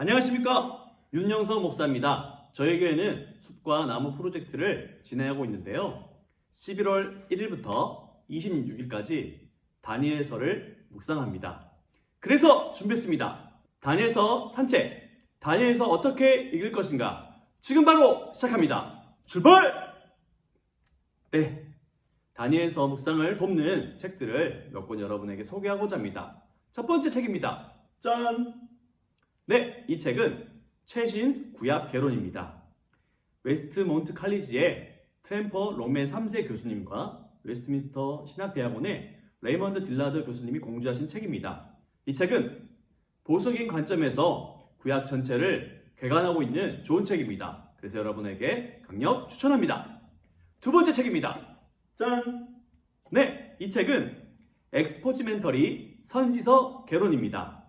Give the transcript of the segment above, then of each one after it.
안녕하십니까 윤영석 목사입니다. 저희 교회는 숲과 나무 프로젝트를 진행하고 있는데요. 11월 1일부터 26일까지 다니엘서를 묵상합니다. 그래서 준비했습니다. 다니엘서 산책. 다니엘서 어떻게 읽을 것인가? 지금 바로 시작합니다. 출발! 네. 다니엘서 묵상을 돕는 책들을 몇 권 여러분에게 소개하고자 합니다. 첫 번째 책입니다. 짠! 네, 이 책은 최신 구약 개론입니다. 웨스트몬트 칼리지의 트램퍼 롬의 3세 교수님과 웨스트민스터 신학대학원의 레이먼드 딜라드 교수님이 공주하신 책입니다. 이 책은 보수적인 관점에서 구약 전체를 개관하고 있는 좋은 책입니다. 그래서 여러분에게 강력 추천합니다. 두 번째 책입니다. 짠! 네, 이 책은 엑스포지멘터리 선지서 개론입니다.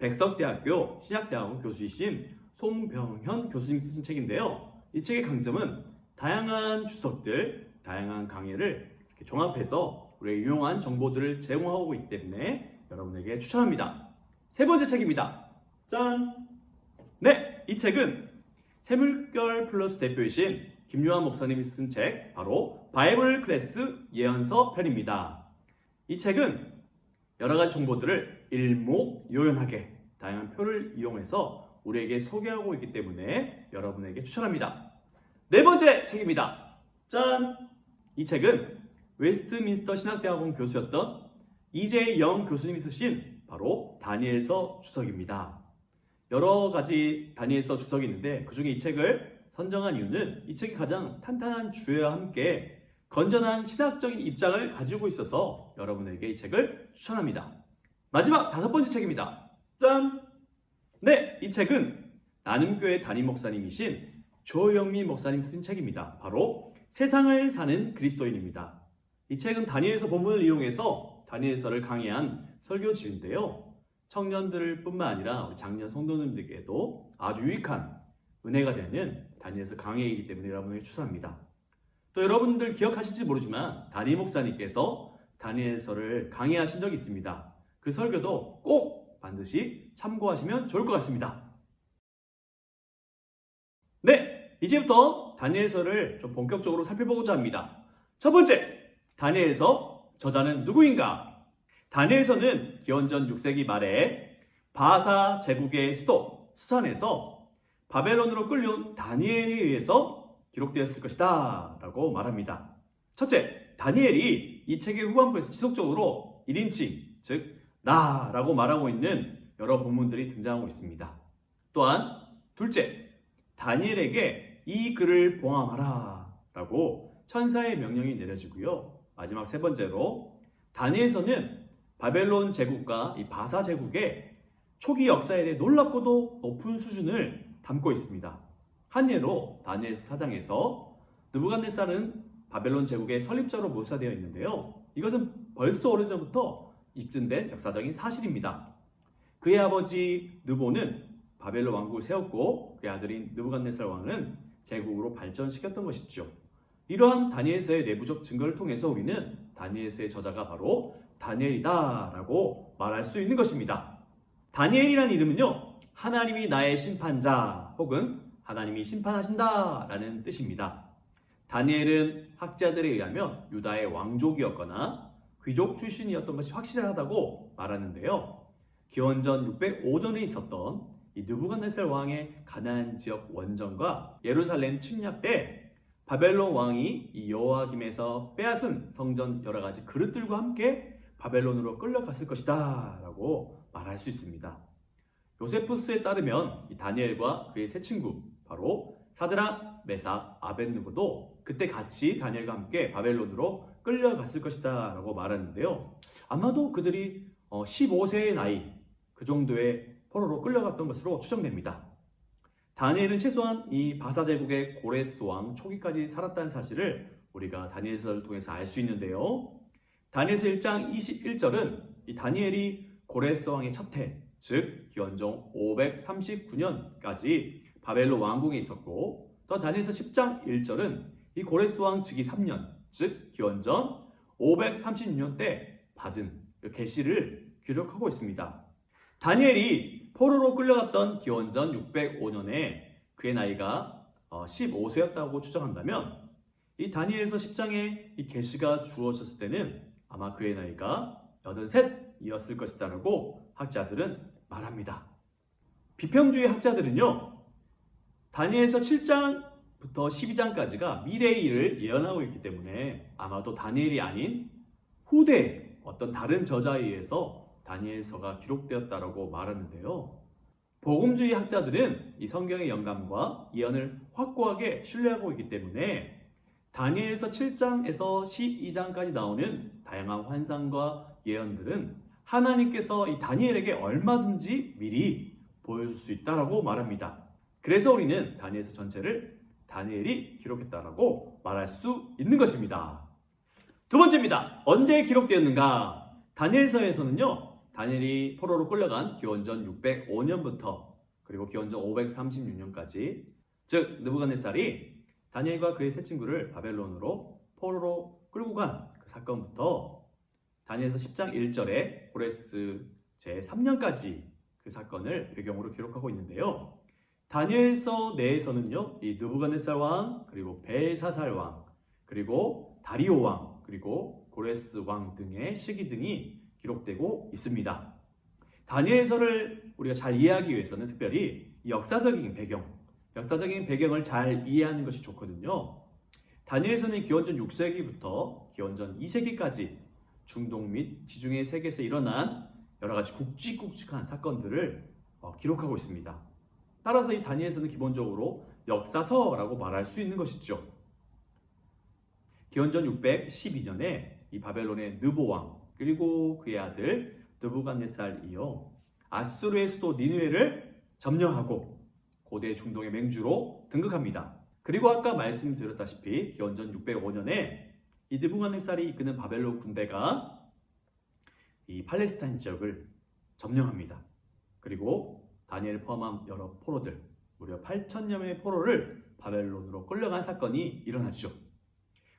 백석대학교 신학대학원 교수이신 송병현 교수님이 쓰신 책인데요. 이 책의 강점은 다양한 주석들, 다양한 강의를 이렇게 종합해서 우리의 유용한 정보들을 제공하고 있기 때문에 여러분에게 추천합니다. 세 번째 책입니다. 짠! 네, 이 책은 세물결 플러스 대표이신 김요한 목사님이 쓴 책, 바로 바이블 클래스 예언서 편입니다. 이 책은 여러 가지 정보들을 일목요연하게 다양한 표를 이용해서 우리에게 소개하고 있기 때문에 여러분에게 추천합니다. 네 번째 책입니다. 짠! 이 책은 웨스트민스터 신학대학원 교수였던 이재 영 교수님이 쓰신 바로 다니엘서 주석입니다. 여러 가지 다니엘서 주석이 있는데 그 중에 이 책을 선정한 이유는 이 책이 가장 탄탄한 주제와 함께 건전한 신학적인 입장을 가지고 있어서 여러분에게 이 책을 추천합니다. 마지막 다섯 번째 책입니다. 짠! 네, 이 책은 나눔교회 담임 목사님이신 조영미 목사님 쓴 책입니다. 바로 세상을 사는 그리스도인입니다. 이 책은 다니엘서 본문을 이용해서 다니엘서를 강의한 설교집인데요. 청년들 뿐만 아니라 작년 성도님들에게도 아주 유익한 은혜가 되는 다니엘서 강의이기 때문에 여러분에게 추천합니다. 또 여러분들 기억하실지 모르지만 담임 목사님께서 다니엘서를 강의하신 적이 있습니다. 그 설교도 꼭 반드시 참고하시면 좋을 것 같습니다. 네, 이제부터 다니엘서를 좀 본격적으로 살펴보고자 합니다. 첫 번째, 다니엘서 저자는 누구인가? 다니엘서는 기원전 6세기 말에 바사 제국의 수도 수산에서 바벨론으로 끌려온 다니엘에 의해서 기록되었을 것이다 라고 말합니다. 첫째, 다니엘이 이 책의 후반부에서 지속적으로 1인칭, 즉 나 라고 말하고 있는 여러 본문들이 등장하고 있습니다. 또한 둘째, 다니엘에게 이 글을 봉함하라 라고 천사의 명령이 내려지고요. 마지막 세 번째로 다니엘서는 바벨론 제국과 이 바사 제국의 초기 역사에 대해 놀랍고도 높은 수준을 담고 있습니다. 한 예로 다니엘 사장에서 느부갓네살은 바벨론 제국의 설립자로 묘사되어 있는데요. 이것은 벌써 오래전부터 입증된 역사적인 사실입니다. 그의 아버지 느보는 바벨론 왕국을 세웠고 그의 아들인 느부갓네살 왕은 제국으로 발전시켰던 것이죠. 이러한 다니엘서의 내부적 증거를 통해서 우리는 다니엘서의 저자가 바로 다니엘이다라고 말할 수 있는 것입니다. 다니엘이라는 이름은요, 하나님이 나의 심판자 혹은 하나님이 심판하신다라는 뜻입니다. 다니엘은 학자들에 의하면 유다의 왕족이었거나 귀족 출신이었던 것이 확실하다고 말하는데요. 기원전 605년에 있었던 이 느부갓네살 왕의 가나안 지역 원정과 예루살렘 침략 때 바벨론 왕이 이 여호와김에서 빼앗은 성전 여러 가지 그릇들과 함께 바벨론으로 끌려갔을 것이다라고 말할 수 있습니다. 요세푸스에 따르면 이 다니엘과 그의 세 친구 바로 사드라, 메사, 아벤누고도 그때 같이 다니엘과 함께 바벨론으로 끌려갔을 것이다 라고 말하는데요. 아마도 그들이 15세의 나이 그 정도의 포로로 끌려갔던 것으로 추정됩니다. 다니엘은 최소한 이 바사 제국의 고레스 왕 초기까지 살았다는 사실을 우리가 다니엘서를 통해서 알 수 있는데요. 다니엘서 1장 21절은 이 다니엘이 고레스 왕의 첫 해, 즉 기원전 539년까지 바벨론 왕궁에 있었고 또 다니엘서 10장 1절은 이 고레스 왕 즉위 3년, 즉 기원전 536년 때 받은 그 계시를 기록하고 있습니다. 다니엘이 포로로 끌려갔던 기원전 605년에 그의 나이가 15세였다고 추정한다면 이 다니엘서 10장에 이 계시가 주어졌을 때는 아마 그의 나이가 83이었을 것이다라고 학자들은 말합니다. 비평주의 학자들은요. 다니엘서 7장 부터 12장까지가 미래의 일을 예언하고 있기 때문에 아마도 다니엘이 아닌 후대 어떤 다른 저자에 의해서 다니엘서가 기록되었다라고 말하는데요. 복음주의 학자들은 이 성경의 영감과 예언을 확고하게 신뢰하고 있기 때문에 다니엘서 7장에서 12장까지 나오는 다양한 환상과 예언들은 하나님께서 이 다니엘에게 얼마든지 미리 보여줄 수 있다라고 말합니다. 그래서 우리는 다니엘서 전체를 다니엘이 기록했다라고 말할 수 있는 것입니다. 두 번째입니다. 언제 기록되었는가? 다니엘서에서는요. 다니엘이 포로로 끌려간 기원전 605년부터 그리고 기원전 536년까지 즉 느부갓네살이 다니엘과 그의 세 친구를 바벨론으로 포로로 끌고 간 그 사건부터 다니엘서 10장 1절에 고레스 제 3년까지 그 사건을 배경으로 기록하고 있는데요. 다니엘서 내에서는요, 이 느부갓네살 왕, 그리고 벨사살 왕, 그리고 다리오 왕, 그리고 고레스 왕 등의 시기 등이 기록되고 있습니다. 다니엘서를 우리가 잘 이해하기 위해서는 특별히 역사적인 배경, 역사적인 배경을 잘 이해하는 것이 좋거든요. 다니엘서는 기원전 6세기부터 기원전 2세기까지 중동 및 지중해 세계에서 일어난 여러 가지 굵직굵직한 사건들을 어, 기록하고 있습니다. 따라서 이 다니엘서는 기본적으로 역사서라고 말할 수 있는 것이죠. 기원전 612년에 이 바벨론의 느보 왕 그리고 그의 아들 느부갓네살이요 아수르의 수도 니누에를 점령하고 고대 중동의 맹주로 등극합니다. 그리고 아까 말씀드렸다시피 기원전 605년에 이 느부갓네살이 이끄는 바벨론 군대가 이 팔레스타인 지역을 점령합니다. 그리고 다니엘 포함한 여러 포로들 무려 8천여 명의 포로를 바벨론으로 끌려간 사건이 일어나죠.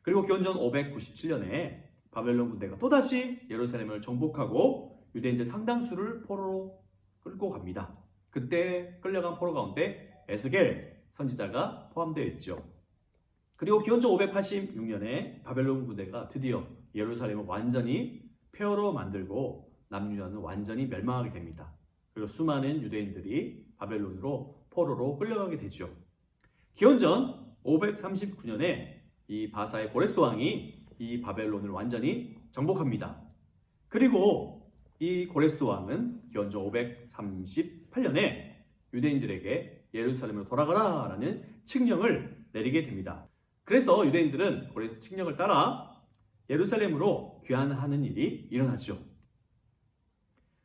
그리고 기원전 597년에 바벨론 군대가 또다시 예루살렘을 정복하고 유대인들 상당수를 포로로 끌고 갑니다. 그때 끌려간 포로 가운데 에스겔 선지자가 포함되어 있죠. 그리고 기원전 586년에 바벨론 군대가 드디어 예루살렘을 완전히 폐허로 만들고 남유다는 완전히 멸망하게 됩니다. 그리고 수많은 유대인들이 바벨론으로 포로로 끌려가게 되죠. 기원전 539년에 이 바사의 고레스 왕이 이 바벨론을 완전히 정복합니다. 그리고 이 고레스 왕은 기원전 538년에 유대인들에게 예루살렘으로 돌아가라 라는 칙령을 내리게 됩니다. 그래서 유대인들은 고레스 칙령을 따라 예루살렘으로 귀환하는 일이 일어나죠.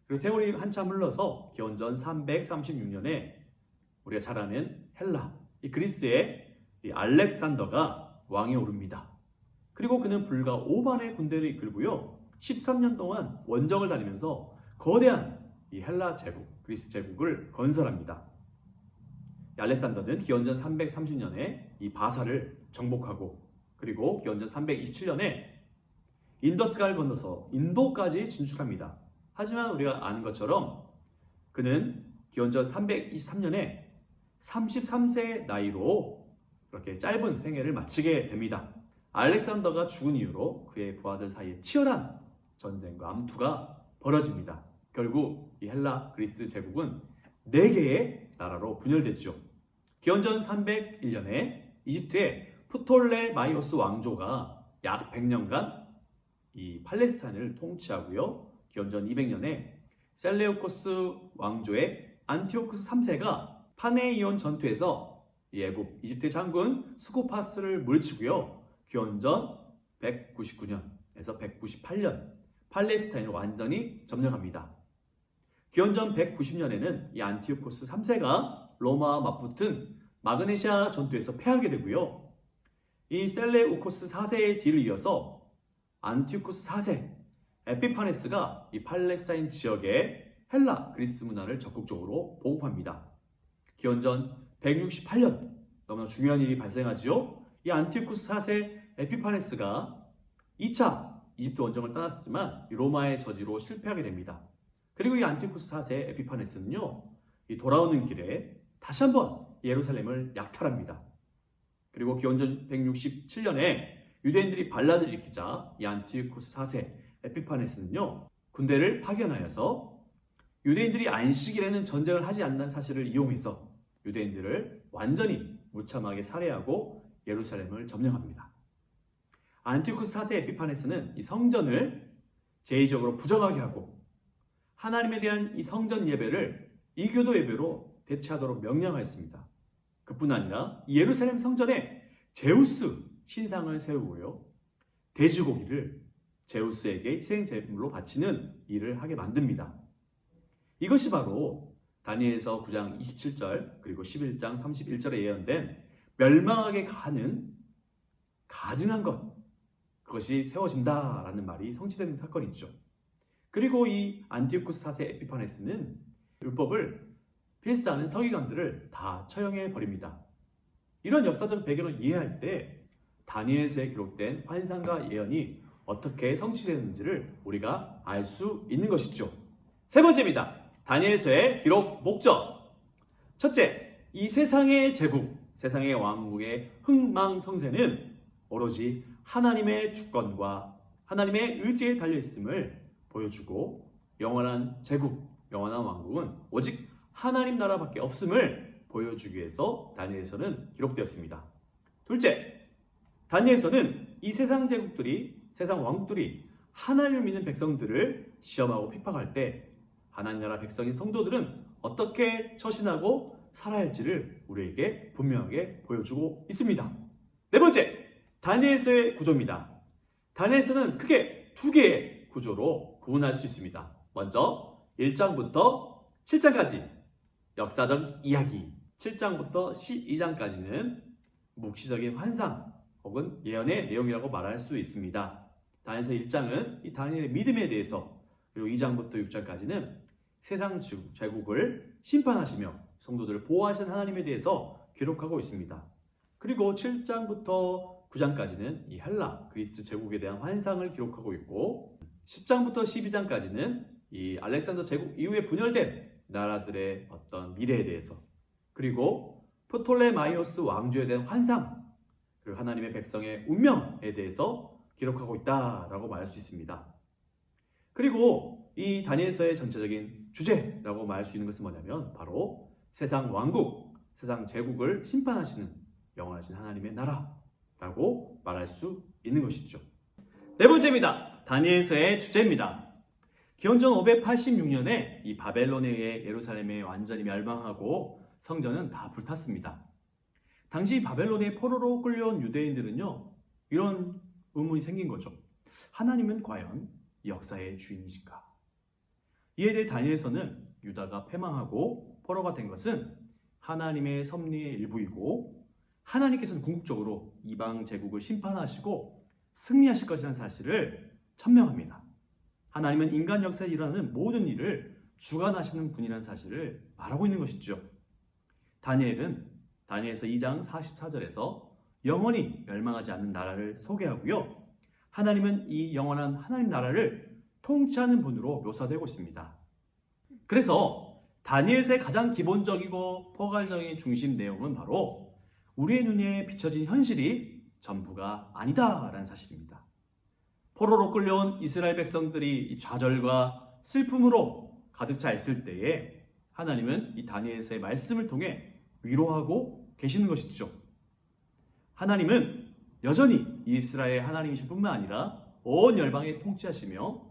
그리고 세월이 한참 흘러서 기원전 336년에 우리가 잘 아는 헬라, 이 그리스의 이 알렉산더가 왕에 오릅니다. 그리고 그는 불과 5만의 군대를 이끌고요. 13년 동안 원정을 다니면서 거대한 이 헬라 제국, 그리스 제국을 건설합니다. 이 알렉산더는 기원전 330년에 이 바사를 정복하고 그리고 기원전 327년에 인더스강을 건너서 인도까지 진출합니다. 하지만 우리가 아는 것처럼 그는 기원전 323년에 33세 나이로 그렇게 짧은 생애를 마치게 됩니다. 알렉산더가 죽은 이후로 그의 부하들 사이에 치열한 전쟁과 암투가 벌어집니다. 결국 이 헬라 그리스 제국은 4개의 나라로 분열됐죠. 기원전 301년에 이집트의 프톨레마이오스 왕조가 약 100년간 이 팔레스타인을 통치하고요. 기원전 200년에 셀레우코스 왕조의 안티오쿠스 3세가 파네이온 전투에서 예국 이집트 장군 스코파스를 물리치고요. 기원전 199년에서 198년 팔레스타인을 완전히 점령합니다. 기원전 190년에는 이 안티오코스 3세가 로마와 맞붙은 마그네시아 전투에서 패하게 되고요. 이 셀레우코스 4세의 뒤를 이어서 안티오코스 4세 에피파네스가 이 팔레스타인 지역의 헬라 그리스 문화를 적극적으로 보급합니다. 기원전 168년 너무나 중요한 일이 발생하지요. 이 안티오코스 4세 에피파네스가 2차 이집트 원정을 떠났지만 로마의 저지로 실패하게 됩니다. 그리고 이 안티오코스 4세 에피파네스는요 이 돌아오는 길에 다시 한번 예루살렘을 약탈합니다. 그리고 기원전 167년에 유대인들이 반란을 일으키자 이 안티오쿠스 4세 에피파네스는요 군대를 파견하여서 유대인들이 안식일에는 전쟁을 하지 않는 사실을 이용해서 유대인들을 완전히 무참하게 살해하고 예루살렘을 점령합니다. 안티오쿠스 4세 에피파네스는 이 성전을 제의적으로 부정하게 하고 하나님에 대한 이 성전 예배를 이교도 예배로 대체하도록 명령하였습니다. 그뿐 아니라 이 예루살렘 성전에 제우스 신상을 세우고요. 돼지고기를 제우스에게 희생 제물로 바치는 일을 하게 만듭니다. 이것이 바로 다니엘서 9장 27절 그리고 11장 31절에 예언된 멸망하게 가는 가증한 것 그것이 세워진다라는 말이 성취되는 사건이죠. 그리고 이 안티오쿠스 4세 에피파네스는 율법을 필사하는 서기관들을 다 처형해 버립니다. 이런 역사적 배경을 이해할 때 다니엘서에 기록된 환상과 예언이 어떻게 성취되는지를 우리가 알 수 있는 것이죠. 세 번째입니다. 다니엘서의 기록 목적. 첫째, 이 세상의 제국, 세상의 왕국의 흥망성쇠는 오로지 하나님의 주권과 하나님의 의지에 달려 있음을 보여주고 영원한 제국, 영원한 왕국은 오직 하나님 나라밖에 없음을 보여주기 위해서 다니엘서는 기록되었습니다. 둘째, 다니엘서는 이 세상 제국들이 세상 왕국들이 하나님을 믿는 백성들을 시험하고 핍박할 때 하나님 나라 백성인 성도들은 어떻게 처신하고 살아야 할지를 우리에게 분명하게 보여주고 있습니다. 네 번째, 다니엘서의 구조입니다. 다니엘서는 크게 두 개의 구조로 구분할 수 있습니다. 먼저 1장부터 7장까지 역사적 이야기, 7장부터 12장까지는 묵시적인 환상 혹은 예언의 내용이라고 말할 수 있습니다. 다니엘서 1장은 이 다니엘의 믿음에 대해서 그리고 2장부터 6장까지는 세상 제국을 심판하시며 성도들을 보호하신 하나님에 대해서 기록하고 있습니다. 그리고 7장부터 9장까지는 이 헬라 그리스 제국에 대한 환상을 기록하고 있고 10장부터 12장까지는 이 알렉산더 제국 이후에 분열된 나라들의 어떤 미래에 대해서 그리고 프톨레마이오스 왕조에 대한 환상 그리고 하나님의 백성의 운명에 대해서 기록하고 있다라고 말할 수 있습니다. 그리고 이 다니엘서의 전체적인 주제라고 말할 수 있는 것은 뭐냐면 바로 세상 왕국, 세상 제국을 심판하시는 영원하신 하나님의 나라라고 말할 수 있는 것이죠. 네 번째입니다. 다니엘서의 주제입니다. 기원전 586년에 이 바벨론에 의해 예루살렘에 완전히 멸망하고 성전은 다 불탔습니다. 당시 바벨론의 포로로 끌려온 유대인들은요 이런 의문이 생긴 거죠. 하나님은 과연 이 역사의 주인이신가? 이에 대해 다니엘서는 유다가 패망하고 포로가 된 것은 하나님의 섭리의 일부이고 하나님께서는 궁극적으로 이방 제국을 심판하시고 승리하실 것이라는 사실을 천명합니다. 하나님은 인간 역사에 일어나는 모든 일을 주관하시는 분이라는 사실을 말하고 있는 것이죠. 다니엘은 다니엘서 2장 44절에서 영원히 멸망하지 않는 나라를 소개하고요. 하나님은 이 영원한 하나님 나라를 통치하는 분으로 묘사되고 있습니다. 그래서 다니엘서의 가장 기본적이고 포괄적인 중심 내용은 바로 우리의 눈에 비춰진 현실이 전부가 아니다라는 사실입니다. 포로로 끌려온 이스라엘 백성들이 좌절과 슬픔으로 가득 차 있을 때에 하나님은 이 다니엘서의 말씀을 통해 위로하고 계시는 것이죠. 하나님은 여전히 이스라엘 하나님이실 뿐만 아니라 온 열방에 통치하시며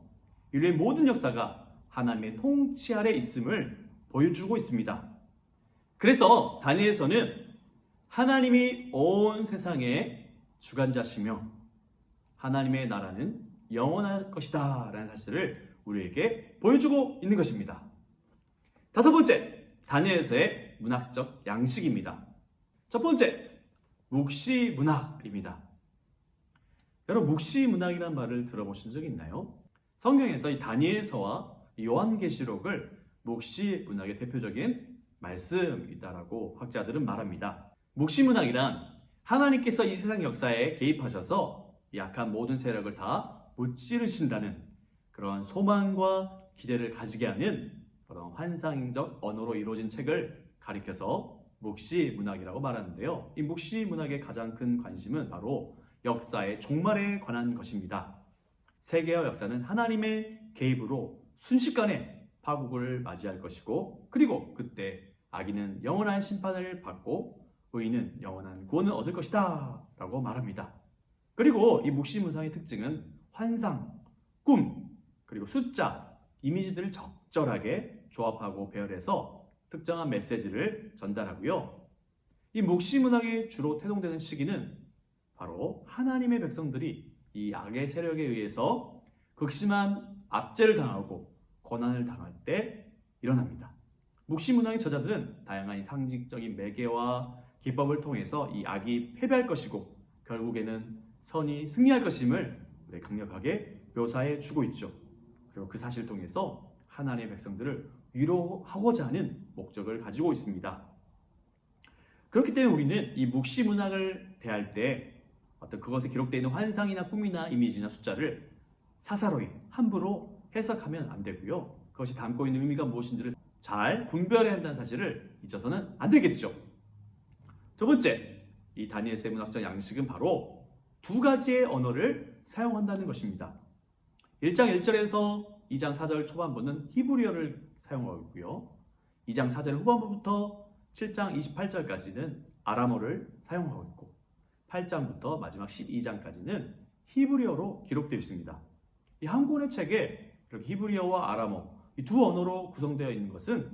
인류의 모든 역사가 하나님의 통치 아래 있음을 보여주고 있습니다. 그래서 다니엘서는 하나님이 온 세상의 주관자시며 하나님의 나라는 영원할 것이다 라는 사실을 우리에게 보여주고 있는 것입니다. 다섯 번째, 다니엘서의 문학적 양식입니다. 첫 번째, 묵시 문학입니다. 여러분 묵시 문학이라는 말을 들어보신 적 있나요? 성경에서 이 다니엘서와 요한계시록을 묵시 문학의 대표적인 말씀이다라고 학자들은 말합니다. 묵시 문학이란 하나님께서 이 세상 역사에 개입하셔서 약한 모든 세력을 다 무찌르신다는 그런 소망과 기대를 가지게 하는 그런 환상적 언어로 이루어진 책을 가리켜서 묵시 문학이라고 말하는데요. 이 묵시 문학의 가장 큰 관심은 바로 역사의 종말에 관한 것입니다. 세계와 역사는 하나님의 개입으로 순식간에 파국을 맞이할 것이고 그리고 그때 악인은 영원한 심판을 받고 의인은 영원한 구원을 얻을 것이다 라고 말합니다. 그리고 이 묵시 문학의 특징은 환상, 꿈, 그리고 숫자, 이미지들을 적절하게 조합하고 배열해서 특정한 메시지를 전달하고요. 이 묵시 문학이 주로 태동되는 시기는 바로 하나님의 백성들이 이 악의 세력에 의해서 극심한 압제를 당하고 고난을 당할 때 일어납니다. 묵시 문학의 저자들은 다양한 이 상징적인 매개와 기법을 통해서 이 악이 패배할 것이고 결국에는 선이 승리할 것임을 강력하게 묘사해 주고 있죠. 그리고 그 사실을 통해서 하나님의 백성들을 위로하고자 하는 목적을 가지고 있습니다. 그렇기 때문에 우리는 이 묵시 문학을 대할 때 어떤 그것에 기록되어 있는 환상이나 꿈이나 이미지나 숫자를 사사로이 함부로 해석하면 안 되고요. 그것이 담고 있는 의미가 무엇인지를 잘 분별해야 한다는 사실을 잊어서는 안 되겠죠. 두 번째, 이 다니엘스의 문학적 양식은 바로 두 가지의 언어를 사용한다는 것입니다. 1장 1절에서 2장 4절 초반부는 히브리어를 사용하고 있고요. 2장 4절 후반부부터 7장 28절까지는 아람어를 사용하고 있고 8장부터 마지막 12장까지는 히브리어로 기록되어 있습니다. 이 한 권의 책에 이렇게 히브리어와 아람어 이 두 언어로 구성되어 있는 것은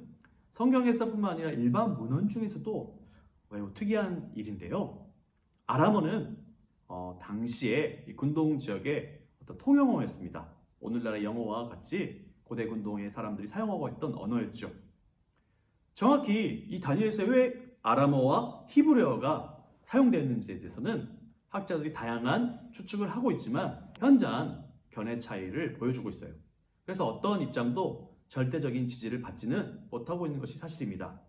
성경에서뿐만 아니라 일반 문헌 중에서도 매우 특이한 일인데요. 아람어는 어, 당시에 이 군동 지역의 어떤 통용어였습니다. 오늘날의 영어와 같이 고대 군동의 사람들이 사용하고 있던 언어였죠. 정확히 이 다니엘서에 왜 아람어와 히브리어가 사용되었는지에 대해서는 학자들이 다양한 추측을 하고 있지만 현저한 견해 차이를 보여주고 있어요. 그래서 어떤 입장도 절대적인 지지를 받지는 못하고 있는 것이 사실입니다.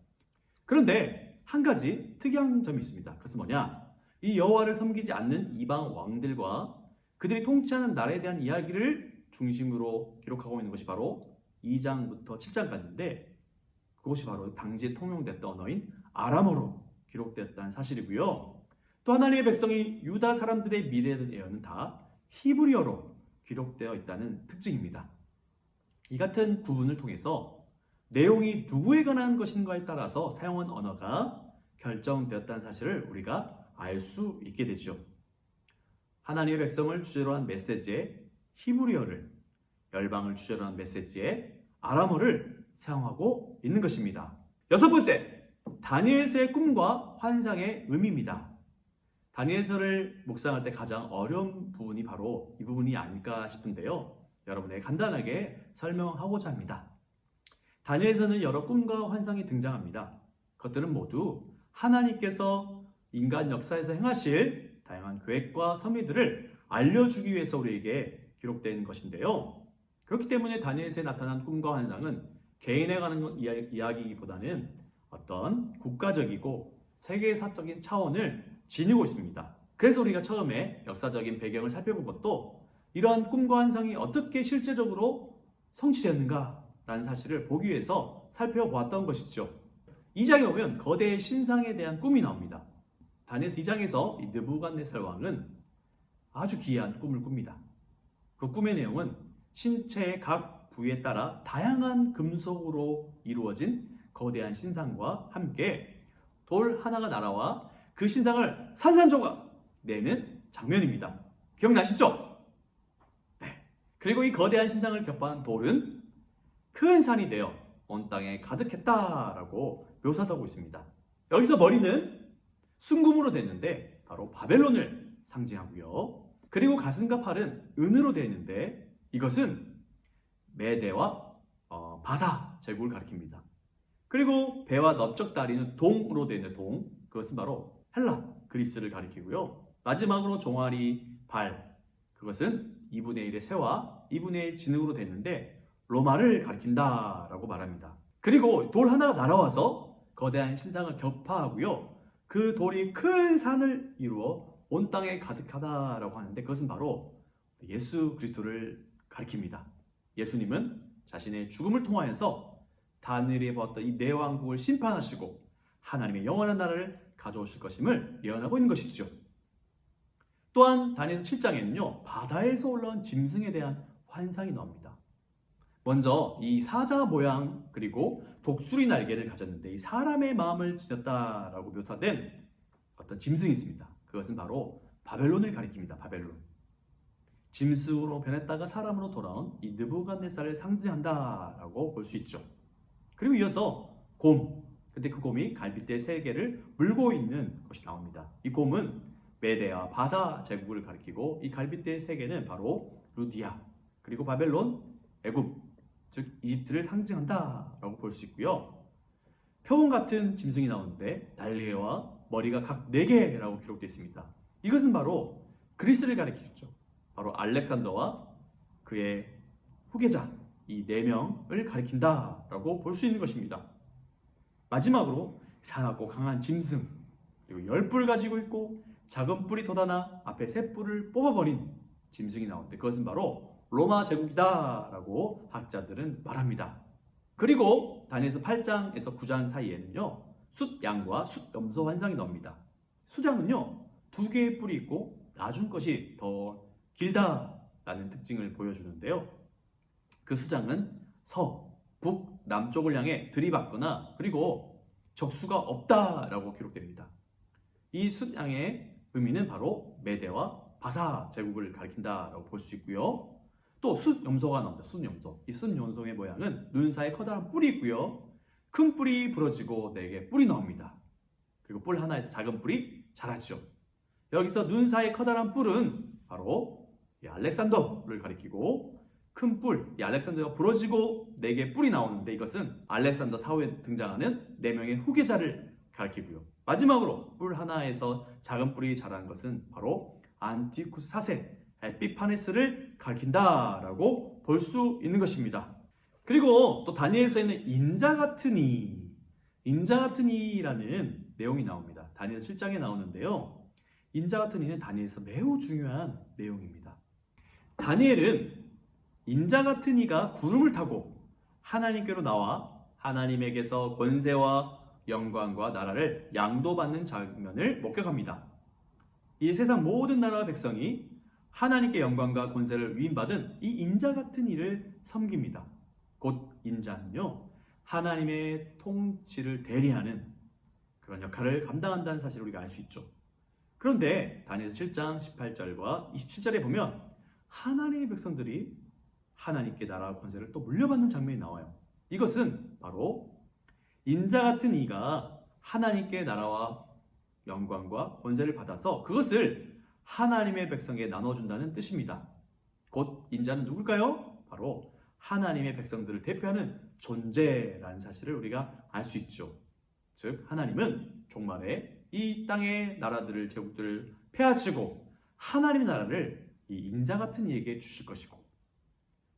그런데 한 가지 특이한 점이 있습니다. 그것은 뭐냐? 이 여호와를 섬기지 않는 이방 왕들과 그들이 통치하는 나라에 대한 이야기를 중심으로 기록하고 있는 것이 바로 2장부터 7장까지인데 그것이 바로 당시에 통용됐던 언어인 아람어로 기록되었다는 사실이고요. 또 하나님의 백성이 유다 사람들의 미래에 대한 예언은 다 히브리어로 기록되어 있다는 특징입니다. 이 같은 구분을 통해서 내용이 누구에 관한 것인가에 따라서 사용한 언어가 결정되었다는 사실을 우리가 알 수 있게 되죠. 하나님의 백성을 주제로 한 메시지에 히브리어를, 열방을 주제로 한 메시지에 아람어를 사용하고 있는 것입니다. 여섯 번째, 다니엘서의 꿈과 환상의 의미입니다. 다니엘서를 묵상할 때 가장 어려운 부분이 바로 이 부분이 아닐까 싶은데요. 여러분에게 간단하게 설명하고자 합니다. 다니엘서는 여러 꿈과 환상이 등장합니다. 그것들은 모두 하나님께서 인간 역사에서 행하실 다양한 계획과 섭리들을 알려주기 위해서 우리에게 기록된 것인데요. 그렇기 때문에 다니엘서에 나타난 꿈과 환상은 개인에 관한 이야기보다는 어떤 국가적이고 세계사적인 차원을 지니고 있습니다. 그래서 우리가 처음에 역사적인 배경을 살펴본 것도 이러한 꿈과 환상이 어떻게 실제적으로 성취되는가라는 사실을 보기 위해서 살펴보았던 것이죠. 2장에 오면 거대 신상에 대한 꿈이 나옵니다. 다니엘서 2장에서 이 느부갓네살 왕은 아주 기이한 꿈을 꿉니다. 그 꿈의 내용은 신체의 각 부위에 따라 다양한 금속으로 이루어진 거대한 신상과 함께 돌 하나가 날아와 그 신상을 산산조각 내는 장면입니다. 기억나시죠? 네. 그리고 이 거대한 신상을 격파한 돌은 큰 산이 되어 온 땅에 가득했다라고 묘사하고 있습니다. 여기서 머리는 순금으로 됐는데 바로 바벨론을 상징하고요. 그리고 가슴과 팔은 은으로 되어 있는데 이것은 메대와 어, 바사 제국을 가리킵니다. 그리고 배와 넓적 다리는 동으로 되어 있는 동 그것은 바로 헬라 그리스를 가리키고요. 마지막으로 종아리 발 그것은 2분의 1의 새와 2분의 1 진흙으로 됐는데 로마를 가리킨다라고 말합니다. 그리고 돌 하나가 날아와서 거대한 신상을 격파하고요. 그 돌이 큰 산을 이루어 온 땅에 가득하다라고 하는데 그것은 바로 예수 그리스도를 가리킵니다. 예수님은 자신의 죽음을 통하여서 다니엘이 보았던 이네 왕국을 심판하시고 하나님의 영원한 나라를 가져오실 것임을 예언하고 있는 것이죠. 또한 다니엘서 7장에는요. 바다에서 올라온 짐승에 대한 환상이 나옵니다. 먼저 이 사자 모양 그리고 독수리 날개를 가졌는데 이 사람의 마음을 지녔다라고 묘사된 어떤 짐승이 있습니다. 그것은 바로 바벨론을 가리킵니다. 바벨론. 짐승으로 변했다가 사람으로 돌아온 이 느부갓네살을 상징한다라고 볼 수 있죠. 그리고 이어서 곰. 근데 그 곰이 갈빗대 세 개를 물고 있는 것이 나옵니다. 이 곰은 메데와 바사 제국을 가리키고 이 갈빗대 세 개는 바로 루디아 그리고 바벨론, 애굽 즉 이집트를 상징한다라고 볼 수 있고요. 표범 같은 짐승이 나오는데 날개와 머리가 각 4개라고 기록되어 있습니다. 이것은 바로 그리스를 가리키죠. 바로 알렉산더와 그의 후계자 이네 명을 가리킨다라고 볼 수 있는 것입니다. 마지막으로 사납고 강한 짐승 그리고 열 뿔 가지고 있고 작은 뿔이 돋아나 앞에 세 뿔을 뽑아버린 짐승이 나오는데 그것은 바로 로마 제국이다라고 학자들은 말합니다. 그리고 다니엘서 8장에서 9장 사이에는요 숫양과 숫염소 환상이 나옵니다. 숫양은요 두 개의 뿔이 있고 나중 것이 더 길다라는 특징을 보여주는데요. 그 수장은 서, 북, 남쪽을 향해 들이받거나 그리고 적수가 없다라고 기록됩니다. 이 숫양의 의미는 바로 메대와 바사 제국을 가리킨다라고 볼 수 있고요. 또 숫염소가 나옵니다. 숫염소. 이 숫염소의 모양은 눈 사이에 커다란 뿔이 있고요. 큰 뿔이 부러지고 네개 뿔이 나옵니다. 그리고 뿔 하나에서 작은 뿔이 자라죠. 여기서 눈 사이에 커다란 뿔은 바로 이 알렉산더를 가리키고 큰 뿔, 이 알렉산더가 부러지고 네개 뿔이 나오는데 이것은 알렉산더 사후에 등장하는 네 명의 후계자를 가리키고요. 마지막으로 뿔 하나에서 작은 뿔이 자라는 것은 바로 안티쿠스 4세 에피파네스를 가리킨다라고 볼 수 있는 것입니다. 그리고 또 다니엘서에는 인자 같은 이, 인자 같은 이라는 내용이 나옵니다. 다니엘 7장에 나오는데요. 인자 같은 이는 다니엘서 매우 중요한 내용입니다. 다니엘은 인자 같은 이가 구름을 타고 하나님께로 나와 하나님에게서 권세와 영광과 나라를 양도받는 장면을 목격합니다. 이 세상 모든 나라와 백성이 하나님께 영광과 권세를 위임받은 이 인자 같은 이를 섬깁니다. 곧 인자는요, 하나님의 통치를 대리하는 그런 역할을 감당한다는 사실을 우리가 알 수 있죠. 그런데 다니엘서 7장 18절과 27절에 보면 하나님의 백성들이 하나님께 나라와 권세를 또 물려받는 장면이 나와요. 이것은 바로 인자 같은 이가 하나님께 나라와 영광과 권세를 받아서 그것을 하나님의 백성에게 나눠준다는 뜻입니다. 곧 인자는 누굴까요? 바로 하나님의 백성들을 대표하는 존재라는 사실을 우리가 알 수 있죠. 즉 하나님은 종말에 이 땅의 나라들을 제국들을 패하시고 하나님의 나라를 이 인자 같은 이에게 주실 것이고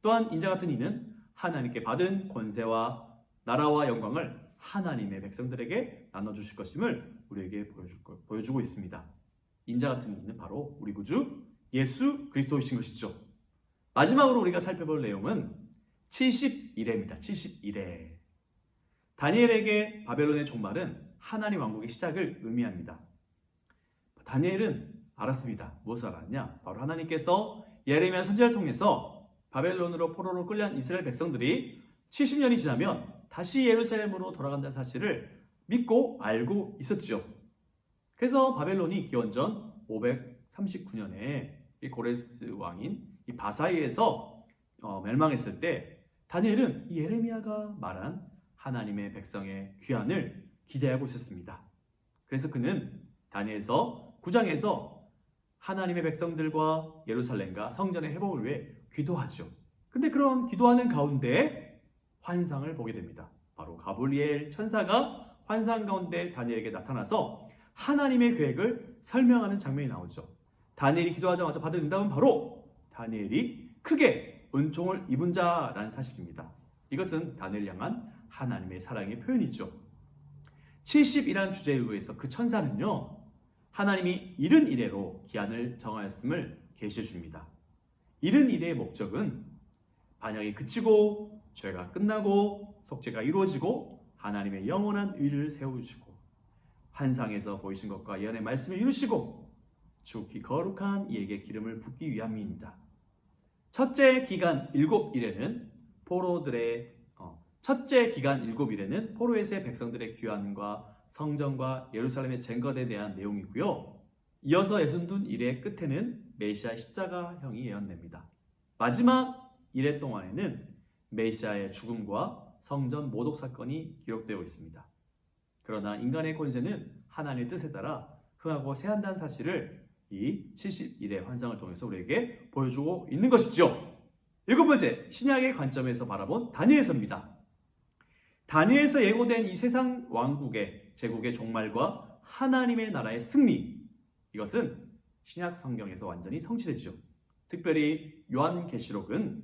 또한 인자 같은 이는 하나님께 받은 권세와 나라와 영광을 하나님의 백성들에게 나눠주실 것임을 우리에게 보여주고 있습니다. 인자 같은 이는 바로 우리 구주 예수 그리스도이신 것이죠. 마지막으로 우리가 살펴볼 내용은 71회입니다. 71회. 다니엘에게 바벨론의 종말은 하나님 왕국의 시작을 의미합니다. 다니엘은 알았습니다. 무엇을 알았냐? 바로 하나님께서 예레미야 선지자를 통해서 바벨론으로 포로로 끌려간 이스라엘 백성들이 70년이 지나면 다시 예루살렘으로 돌아간다는 사실을 믿고 알고 있었지요. 그래서 바벨론이 기원전 539년에 이 고레스 왕인 이 바사이에서 어, 멸망했을 때 다니엘은 이 예레미야가 말한 하나님의 백성의 귀환을 기대하고 있었습니다. 그래서 그는 다니엘서 9장에서 하나님의 백성들과 예루살렘과 성전의 회복을 위해 기도하죠. 근데 그런 기도하는 가운데 환상을 보게 됩니다. 바로 가브리엘 천사가 환상 가운데 다니엘에게 나타나서 하나님의 계획을 설명하는 장면이 나오죠. 다니엘이 기도하자마자 받은 응답은 바로 다니엘이 크게 은총을 입은 자라는 사실입니다. 이것은 다니엘 향한 하나님의 사랑의 표현이죠. 70이라는 주제에 의해서 그 천사는요, 하나님이 이른 이래로 기한을 정하였음을 계시해 줍니다. 이른 이래의 목적은 반역이 그치고 죄가 끝나고 속죄가 이루어지고 하나님의 영원한 의를 세우시고 환상에서 보이신 것과 예언의 말씀을 이루시고 죽기 거룩한 이에게 기름을 붓기 위함입니다. 첫째 기간 일곱 일에는 포로들의 어, 첫째 기간 일곱 일에는 포로에서의 백성들의 귀환과 성전과 예루살렘의 쟁거에 대한 내용이고요. 이어서 예순둔 일의 끝에는 메시아의 십자가형이 예언됩니다. 마지막 일의 동안에는 메시아의 죽음과 성전 모독 사건이 기록되어 있습니다. 그러나 인간의 권세는 하나님의 뜻에 따라 흥하고 새한다는 사실을 이 70일의 환상을 통해서 우리에게 보여주고 있는 것이죠. 일곱 번째, 신약의 관점에서 바라본 다니엘서입니다. 다니엘서 예고된 이 세상 왕국의 제국의 종말과 하나님의 나라의 승리 이것은 신약 성경에서 완전히 성취되죠. 특별히 요한 계시록은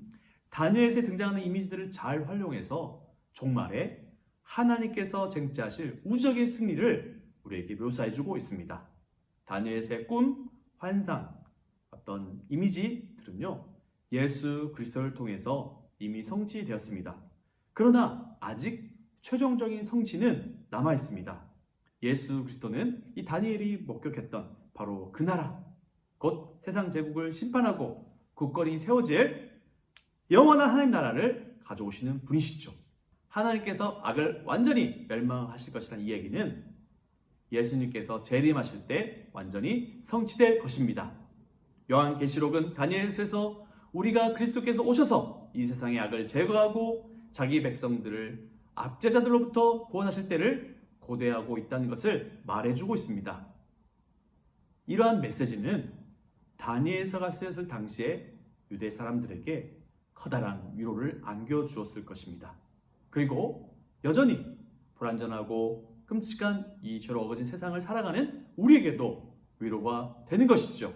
다니엘서에 등장하는 이미지들을 잘 활용해서 종말에 하나님께서 쟁취하실 우주적인 승리를 우리에게 묘사해주고 있습니다. 다니엘서의 꿈, 환상, 어떤 이미지들은요 예수 그리스도를 통해서 이미 성취되었습니다. 그러나 아직 최종적인 성취는 남아 있습니다. 예수 그리스도는 이 다니엘이 목격했던 바로 그 나라, 곧 세상 제국을 심판하고 굳건히 세워질 영원한 하나님 나라를 가져오시는 분이시죠. 하나님께서 악을 완전히 멸망하실 것이라는 이 얘기는 예수님께서 재림하실 때 완전히 성취될 것입니다. 요한 계시록은 다니엘서에서 우리가 그리스도께서 오셔서 이 세상의 악을 제거하고 자기 백성들을 압제자들로부터 구원하실 때를 고대하고 있다는 것을 말해주고 있습니다. 이러한 메시지는 다니엘서가 쓰였을 당시에 유대 사람들에게 커다란 위로를 안겨주었을 것입니다. 그리고 여전히 불완전하고 끔찍한 이 죄로 어거진 세상을 살아가는 우리에게도 위로가 되는 것이죠.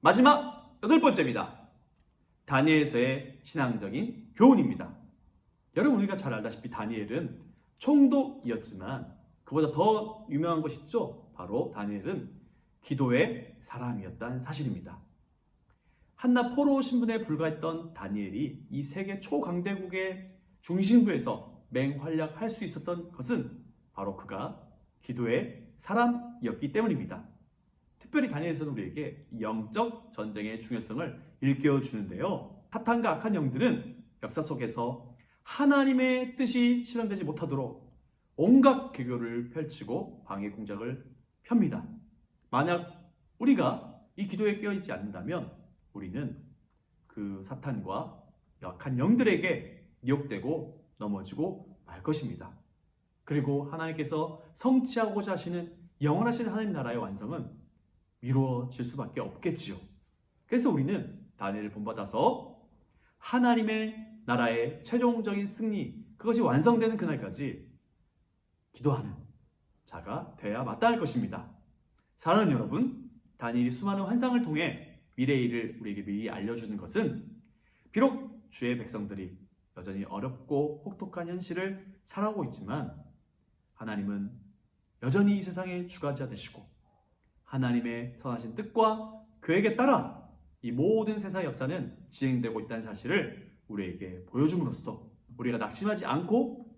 마지막 여덟 번째입니다. 다니엘서의 신앙적인 교훈입니다. 여러분 우리가 잘 알다시피 다니엘은 총독이었지만 그보다 더 유명한 것이 있죠. 바로 다니엘은 기도의 사람이었다는 사실입니다. 한낱 포로 신분에 불과했던 다니엘이 이 세계 초강대국의 중심부에서 맹활약할 수 있었던 것은 바로 그가 기도의 사람이었기 때문입니다. 특별히 다니엘서는 우리에게 영적 전쟁의 중요성을 일깨워 주는데요. 사탄과 악한 영들은 역사 속에서 하나님의 뜻이 실현되지 못하도록 온갖 개교를 펼치고 방해 공작을 펴니다. 만약 우리가 이 기도에 깨어있지 않는다면 우리는 그 사탄과 약한 영들에게 미혹되고 넘어지고 말 것입니다. 그리고 하나님께서 성취하고자 하시는 영원하신 하나님 나라의 완성은 미루어질 수밖에 없겠지요. 그래서 우리는 다니엘을 본받아서 하나님의 나라의 최종적인 승리 그것이 완성되는 그날까지 기도하는 자가 되어야 마땅할 것입니다. 사랑하는 여러분, 다니엘이 수많은 환상을 통해 미래의 일을 우리에게 미리 알려주는 것은 비록 주의 백성들이 여전히 어렵고 혹독한 현실을 살아오고 있지만 하나님은 여전히 이 세상의 주관자 되시고 하나님의 선하신 뜻과 계획에 따라 이 모든 세상의 역사는 진행되고 있다는 사실을 우리에게 보여줌으로써 우리가 낙심하지 않고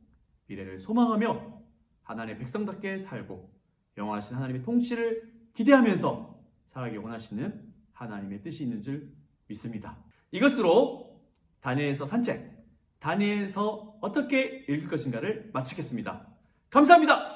미래를 소망하며 하나님의 백성답게 살고 영원하신 하나님의 통치를 기대하면서 살아가기 원하시는 하나님의 뜻이 있는 줄 믿습니다. 이것으로 다니엘서 산책, 다니엘서 어떻게 읽을 것인가를 마치겠습니다. 감사합니다.